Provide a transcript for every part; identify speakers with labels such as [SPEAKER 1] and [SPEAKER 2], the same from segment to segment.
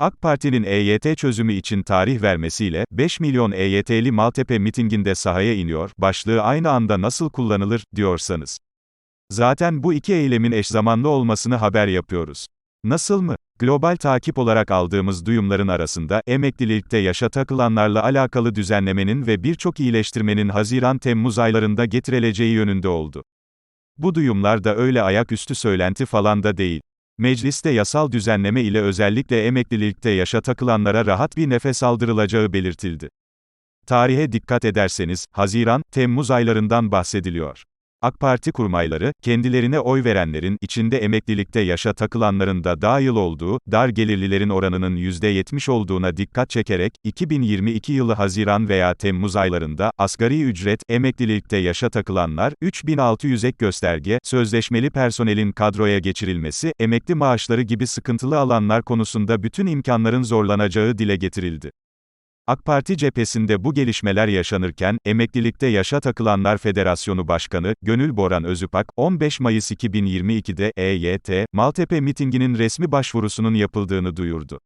[SPEAKER 1] AK Parti'nin EYT çözümü için tarih vermesiyle, 5 milyon EYT'li Maltepe mitinginde sahaya iniyor, başlığı aynı anda nasıl kullanılır, diyorsanız. Zaten bu iki eylemin eş zamanlı olmasını haber yapıyoruz. Nasıl mı? Global takip olarak aldığımız duyumların arasında, emeklilikte yaşa takılanlarla alakalı düzenlemenin ve birçok iyileştirmenin Haziran-Temmuz aylarında getirileceği yönünde oldu. Bu duyumlar da öyle ayaküstü söylenti falan da değil. Mecliste yasal düzenleme ile özellikle emeklilikte yaşa takılanlara rahat bir nefes aldırılacağı belirtildi. Tarihe dikkat ederseniz, Haziran, Temmuz aylarından bahsediliyor. AK Parti kurmayları, kendilerine oy verenlerin, içinde emeklilikte yaşa takılanların da dahil olduğu, dar gelirlilerin oranının %70 olduğuna dikkat çekerek, 2022 yılı Haziran veya Temmuz aylarında, asgari ücret, emeklilikte yaşa takılanlar, 3600 ek gösterge, sözleşmeli personelin kadroya geçirilmesi, emekli maaşları gibi sıkıntılı alanlar konusunda bütün imkanların zorlanacağı dile getirildi. AK Parti cephesinde bu gelişmeler yaşanırken, Emeklilikte Yaşa Takılanlar Federasyonu Başkanı, Gönül Boran Özüpak, 15 Mayıs 2022'de EYT, Maltepe mitinginin resmi başvurusunun yapıldığını duyurdu.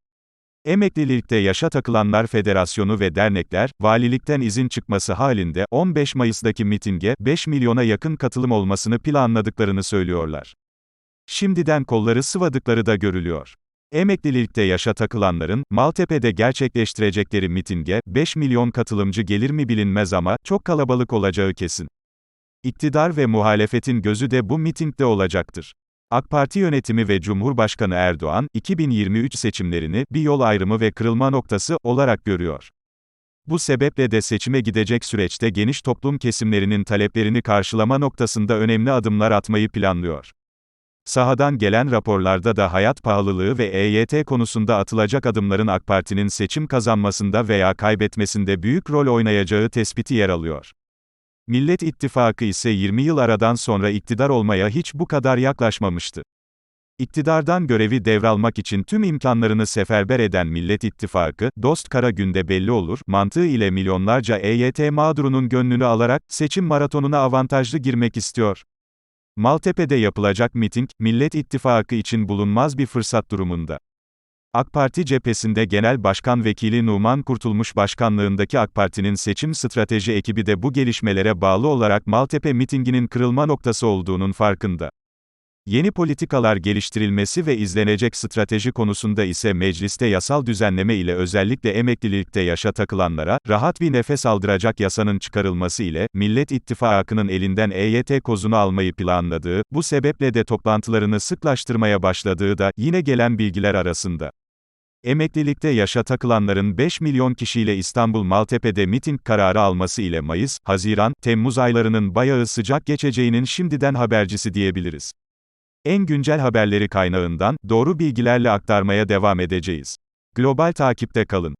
[SPEAKER 1] Emeklilikte Yaşa Takılanlar Federasyonu ve dernekler, valilikten izin çıkması halinde, 15 Mayıs'daki mitinge, 5 milyona yakın katılım olmasını planladıklarını söylüyorlar. Şimdiden kolları sıvadıkları da görülüyor. Emeklilikte yaşa takılanların, Maltepe'de gerçekleştirecekleri mitinge, 5 milyon katılımcı gelir mi bilinmez ama, çok kalabalık olacağı kesin. İktidar ve muhalefetin gözü de bu mitingde olacaktır. AK Parti yönetimi ve Cumhurbaşkanı Erdoğan, 2023 seçimlerini, bir yol ayrımı ve kırılma noktası, olarak görüyor. Bu sebeple de seçime gidecek süreçte geniş toplum kesimlerinin taleplerini karşılama noktasında önemli adımlar atmayı planlıyor. Sahadan gelen raporlarda da hayat pahalılığı ve EYT konusunda atılacak adımların AK Parti'nin seçim kazanmasında veya kaybetmesinde büyük rol oynayacağı tespiti yer alıyor. Millet İttifakı ise 20 yıl aradan sonra iktidar olmaya hiç bu kadar yaklaşmamıştı. İktidardan görevi devralmak için tüm imkanlarını seferber eden Millet İttifakı, dost kara günde belli olur, mantığı ile milyonlarca EYT mağdurunun gönlünü alarak, seçim maratonuna avantajlı girmek istiyor. Maltepe'de yapılacak miting, Millet İttifakı için bulunmaz bir fırsat durumunda. AK Parti cephesinde Genel Başkan Vekili Numan Kurtulmuş başkanlığındaki AK Parti'nin seçim strateji ekibi de bu gelişmelere bağlı olarak Maltepe mitinginin kırılma noktası olduğunun farkında. Yeni politikalar geliştirilmesi ve izlenecek strateji konusunda ise mecliste yasal düzenleme ile özellikle emeklilikte yaşa takılanlara, rahat bir nefes aldıracak yasanın çıkarılması ile, Millet İttifakı'nın elinden EYT kozunu almayı planladığı, bu sebeple de toplantılarını sıklaştırmaya başladığı da, yine gelen bilgiler arasında. Emeklilikte yaşa takılanların 5 milyon kişiyle İstanbul Maltepe'de miting kararı alması ile Mayıs, Haziran, Temmuz aylarının bayağı sıcak geçeceğinin şimdiden habercisi diyebiliriz. En güncel haberleri kaynağından, doğru bilgilerle aktarmaya devam edeceğiz. Global takipte kalın.